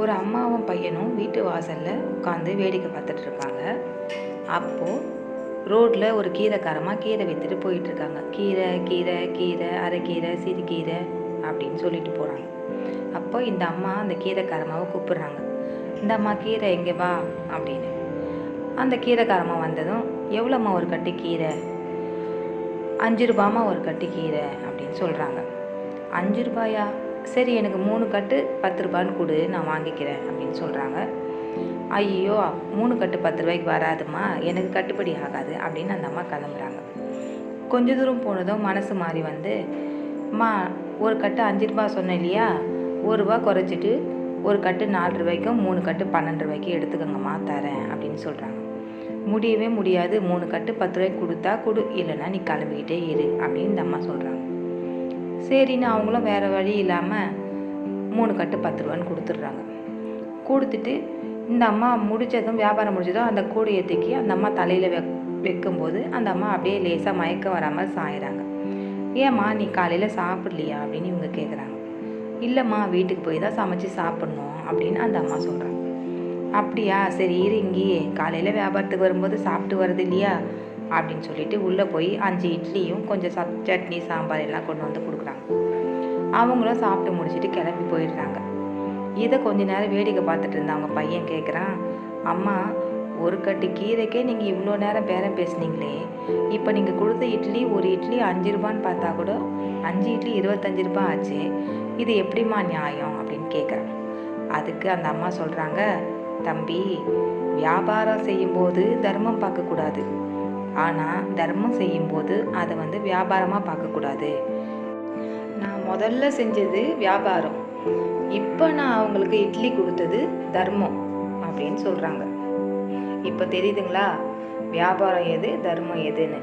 ஒரு அம்மாவும் பையனும் வீட்டு வாசலில் உட்காந்து வேடிக்கை பார்த்துட்டு இருக்காங்க. அப்போது ரோட்டில் ஒரு கீரைக்காரமாக கீரை விற்றுட்டு போயிட்டுருக்காங்க. கீரை கீரை கீரை அரைக்கீரை சிறுகீரை அப்படின்னு சொல்லிட்டு போகிறாங்க அப்போ இந்த அம்மா அந்த கீரைக்காரமாவை கூப்பிட்றாங்க. இந்த அம்மா கீரை எங்கே வா அப்படின்னு. அந்த கீரைக்காரமா வந்ததும் எவ்வளோம்மா ஒரு கட்டு கீரை? அஞ்சு ரூபாமா ஒரு கட்டு கீரை? அப்படின்னு சொல்கிறாங்க அஞ்சு ரூபாயா? சரி எனக்கு மூணு கட்டு பத்து ரூபான்னு கொடு நான் வாங்கிக்கிறேன் அப்படின்னு சொல்கிறாங்க ஐயோ மூணு கட்டு பத்து ரூபாய்க்கு வராதும்மா எனக்கு கட்டுப்படி ஆகாது அப்படின்னு அந்த அம்மா கிளம்புறாங்க. கொஞ்ச தூரம் போனதும் மனசு மாறி வந்து அம்மா ஒரு கட்டு அஞ்சு ரூபா சொன்னேன் இல்லையா? ஒரு ரூபா குறைச்சிட்டு ஒரு கட்டு நாலு ரூபாய்க்கும் மூணு கட்டு பன்னெண்டு ரூபாய்க்கு எடுத்துக்கோங்கம்மா தரேன் அப்படின்னு சொல்கிறாங்க முடியவே முடியாது மூணு கட்டு பத்து ரூபாய்க்கு கொடுத்தா கொடு இல்லைன்னா நீ கிளம்பிக்கிட்டே இரு அப்படின்னு இந்த அம்மா சொல்கிறாங்க சரின்னு அவங்களும் வேறு வழி இல்லாமல் மூணு கட்டு பத்து ரூபான்னு கொடுத்துட்றாங்க. கொடுத்துட்டு இந்த அம்மா முடித்ததும் வியாபாரம் முடிச்சதும் அந்த கூடையை தூக்கி அந்த அம்மா தலையில் வெ வைக்கும்போது அந்த அம்மா அப்படியே லேசாக மயக்கம் வராமல் சாயிறாங்க. ஏம்மா நீ காலையில் சாப்பிட்லையா? அப்படின்னு இவங்க கேட்குறாங்க இல்லைம்மா வீட்டுக்கு போய் தான் சமைச்சு சாப்பிட்ணும் அப்படின்னு அந்த அம்மா சொல்கிறாங்க அப்படியா? சரி இரு இங்கேயே. காலையில் வியாபாரத்துக்கு வரும்போது சாப்பிட்டு வருது இல்லையா? அப்படின்னு சொல்லிட்டு உள்ளே போய் அஞ்சு இட்லியும் கொஞ்சம் சப் சட்னி சாம்பார் எல்லாம் கொண்டு வந்து கொடுக்குறாங்க. அவங்களும் சாப்பிட்டு முடிச்சுட்டு கிளம்பி போயிடுறாங்க. இதை கொஞ்ச நேரம் வேடிக்கை பார்த்துட்டு இருந்தவங்க பையன் கேட்குறான் அம்மா ஒரு கட்டு கீரைக்கே நீங்கள் இவ்வளோ நேரம் பேரம் பேசுனீங்களே. இப்போ நீங்கள் கொடுத்த இட்லி ஒரு இட்லி அஞ்சு ரூபான்னு பார்த்தா கூட அஞ்சு இட்லி இருபத்தஞ்சு ரூபாய் ஆச்சு. இது எப்படிம்மா நியாயம்? அப்படின்னு கேட்குறான் அதுக்கு அந்த அம்மா சொல்கிறாங்க தம்பி வியாபாரம் செய்யும்போது தர்மம் பார்க்கக்கூடாது. ஆனால் தர்மம் செய்யும்போது அதை வந்து வியாபாரமாக பார்க்கக்கூடாது. நான் முதல்ல செஞ்சது வியாபாரம். இப்போ நான் அவங்களுக்கு இட்லி கொடுத்தது தர்மம் அப்படின்னு சொல்கிறாங்க இப்போ தெரியுதுங்களா? வியாபாரம் எது தர்மம் எதுன்னு.